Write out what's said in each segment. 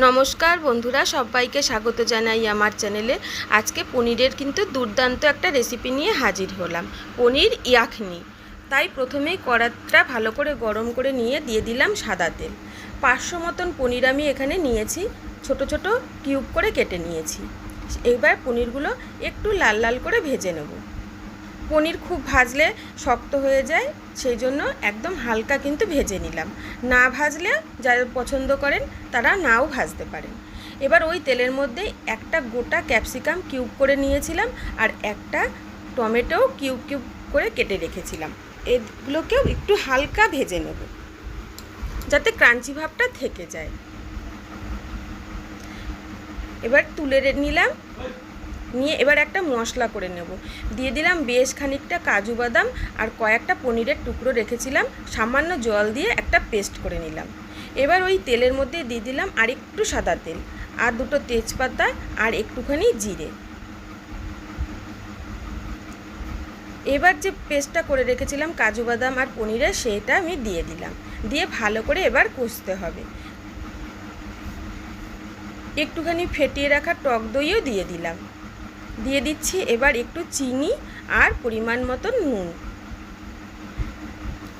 নমস্কার বন্ধুরা, সবাইকে স্বাগত জানাই আমার চ্যানেলে। আজকে পনিরের কিন্তু দুর্দান্ত একটা রেসিপি নিয়ে হাজির হলাম, পনির ইয়াখনি তাই প্রথমেই কড়াটা ভালো করে গরম করে নিয়ে দিয়ে দিলাম সাদা তেল। পাঁচশো মতন পনির আমি এখানে নিয়েছি, ছোট ছোট কিউব করে কেটে নিয়েছি। এবার পনিরগুলো একটু লাল লাল করে ভেজে নেব। পনির খুব ভাজলে শক্ত হয়ে যায়, সেই জন্য একদম হালকা কিন্তু ভেজে নিলাম। না ভাজলে যারা পছন্দ করেন তারা নাও ভাজতে পারেন। এবার ওই তেলের মধ্যে একটা গোটা ক্যাপসিকাম কিউব করে নিয়েছিলাম আর একটা টমেটো কিউব কিউব করে কেটে রেখেছিলাম। এগুলোকেও একটু হালকা ভেজে নেব, যাতে ক্রাঞ্চি ভাবটা থেকে যায়। এবার তুলে নিলাম। নিয়ে এবার একটা মশলা করে নেব। দিয়ে দিলাম বেশ খানিকটা কাজু বাদাম আর কয়েকটা পনিরের টুকরো রেখেছিলাম, সামান্য জল দিয়ে একটা পেস্ট করে নিলাম। এবার ওই তেলের মধ্যে দিয়ে দিলাম আর একটু সাদা তেল আর দুটো তেজপাতা আর একটুখানি জিরে। এবার যে পেস্টটা করে রেখেছিলাম কাজু বাদাম আর পনিরের সেটা আমি দিয়ে দিলাম। দিয়ে ভালো করে এবার কষতে হবে। একটুখানি ফেটিয়ে রাখা টক দইও দিয়ে দিলাম। দিয়ে দিচ্ছি এবার একটু চিনি আর পরিমাণ মতো নুন।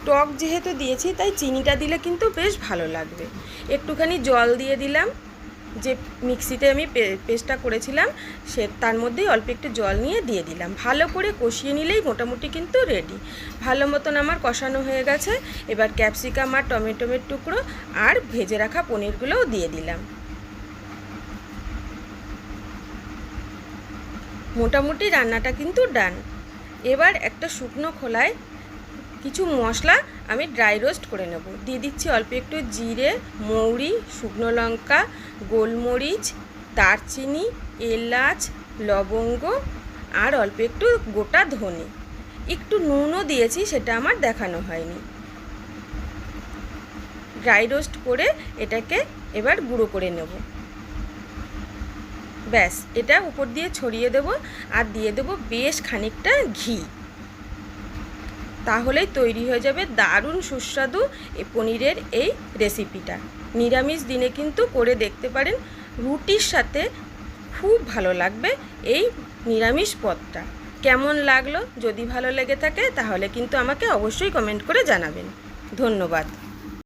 টক যেহেতু দিয়েছি, তাই চিনিটা দিলে কিন্তু বেশ ভালো লাগবে। একটুখানি জল দিয়ে দিলাম। যে মিক্সিতে আমি পেস্টটা করেছিলাম, সে তার মধ্যেই অল্প একটু জল নিয়ে দিয়ে দিলাম। ভালো করে কষিয়ে নিলেই মোটামুটি কিন্তু রেডি। ভালো মতন আমার কষানো হয়ে গেছে। এবার ক্যাপসিকাম আর টমেটোমের টুকরো আর ভেজে রাখা পনিরগুলোও দিয়ে দিলাম। মোটামুটি রান্নাটা কিন্তু ডান। এবার একটা শুকনো খোলায় কিছু মশলা আমি ড্রাই রোস্ট করে নেব। দিয়ে দিচ্ছি অল্প একটু জিরে, মৌরি, শুকনো লঙ্কা, গোলমরিচ, দারচিনি, এলাচ, লবঙ্গ আর অল্প একটু গোটা ধনে। একটু নুনও দিয়েছি, সেটা আমার দেখানো হয়নি। ড্রাই রোস্ট করে এটাকে এবার গুঁড়ো করে নেব। ব্যাস, এটা উপর দিয়ে ছড়িয়ে দেব আর দিয়ে দেব বেশ খানিকটা ঘি। তাহলেই তৈরি হয়ে যাবে দারুণ সুস্বাদু পনিরের এই রেসিপিটা। নিরামিষ দিনে কিন্তু করে দেখতে পারেন রুটির সাথে খুব ভালো লাগবে এই নিরামিষ পদটা। কেমন লাগল? যদি ভালো লেগে থাকে তাহলে কিন্তু আমাকে অবশ্যই কমেন্ট করে জানাবেন। ধন্যবাদ।